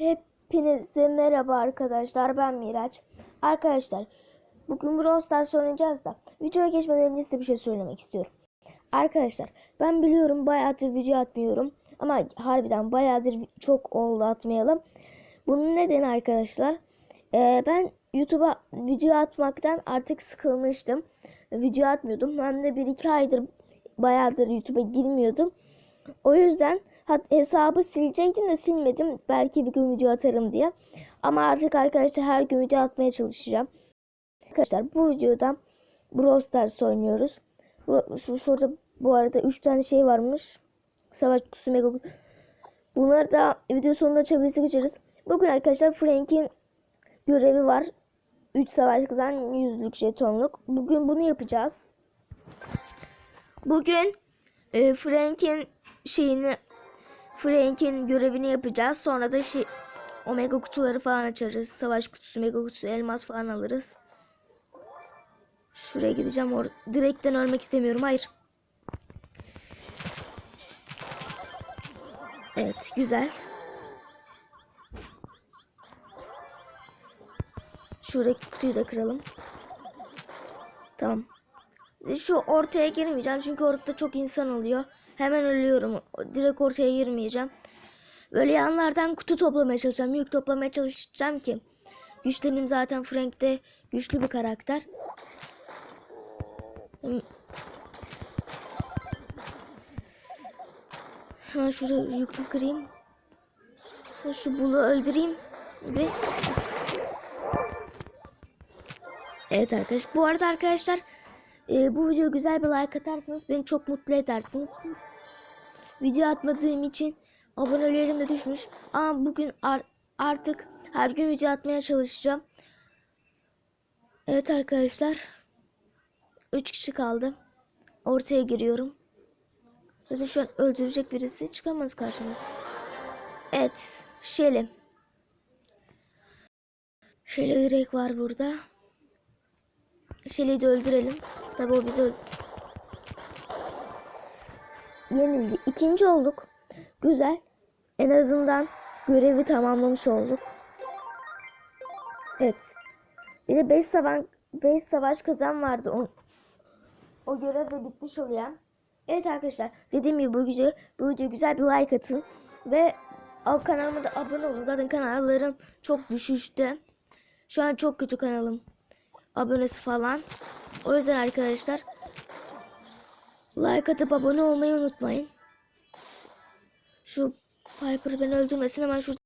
Hepinize merhaba arkadaşlar ben Miraç. Arkadaşlar bugün Brawl Stars oynayacağız da videoya geçmeden önce size bir şey söylemek istiyorum. Arkadaşlar ben biliyorum bayağıdır video atmıyorum ama harbiden bayağıdır çok oldu atmayalım. Bunun nedeni arkadaşlar eee, ben YouTube'a video atmaktan artık sıkılmıştım. Video atmıyordum hem de 1-2 aydır bayağıdır YouTube'a girmiyordum. O yüzden hesabı silecektim de silmedim. Belki bir gün video atarım diye. Ama artık arkadaşlar her gün video atmaya çalışacağım. Arkadaşlar bu videoda Brawl Stars oynuyoruz. Şu şurada bu arada 3 tane şey varmış. Savaş kutusu mega kutu. Bunları da video sonunda açabilirsek açarız. Bugün arkadaşlar Frank'in görevi var. 3 savaş kazan 100'lük jetonluk. Bugün bunu yapacağız. Bugün e, Frank'in şeyini Frank'in görevini yapacağız. Sonra da şey Omega kutuları falan açarız. Savaş kutusu, mega kutusu, elmas falan alırız. Şuraya gideceğim. Or direkten ölmek istemiyorum. Hayır. Evet, güzel. Şuradaki kutuyu da kıralım. Tamam. Şu ortaya girmeyeceğim çünkü orada çok insan oluyor. Hemen ölüyorum. Direkt ortaya girmeyeceğim. Böyle yanlardan kutu toplamaya çalışacağım. Yük toplamaya çalışacağım ki. Güçlerim zaten Frank de güçlü bir karakter. Ha şurada yükü kırayım. Şu bulu öldüreyim. Ve Evet arkadaşlar. Bu arada arkadaşlar e, bu video güzel bir like atarsanız beni çok mutlu edersiniz. Video atmadığım için abonelerim de düşmüş. Ama bugün ar- artık her gün video atmaya çalışacağım. Evet arkadaşlar. 3 kişi kaldı. Ortaya giriyorum. Zaten şu an öldürecek birisi çıkamaz karşımıza. Evet. Şeli. Şeli direkt var burada. Şeli'yi de öldürelim. Tabi o bizi Yenildi. İkinci olduk. Güzel. En azından görevi tamamlamış olduk. Evet. Bir de 5 savaş 5 savaş kazan vardı. O, o görev de bitmiş oluyor. Evet arkadaşlar. Dediğim gibi bu video bu video güzel bir like atın ve kanalıma da abone olun. Zaten kanallarım çok düşüşte. Şu an çok kötü kanalım abonesi falan. O yüzden arkadaşlar like atıp abone olmayı unutmayın. Şu Piper beni öldürmesin hemen şu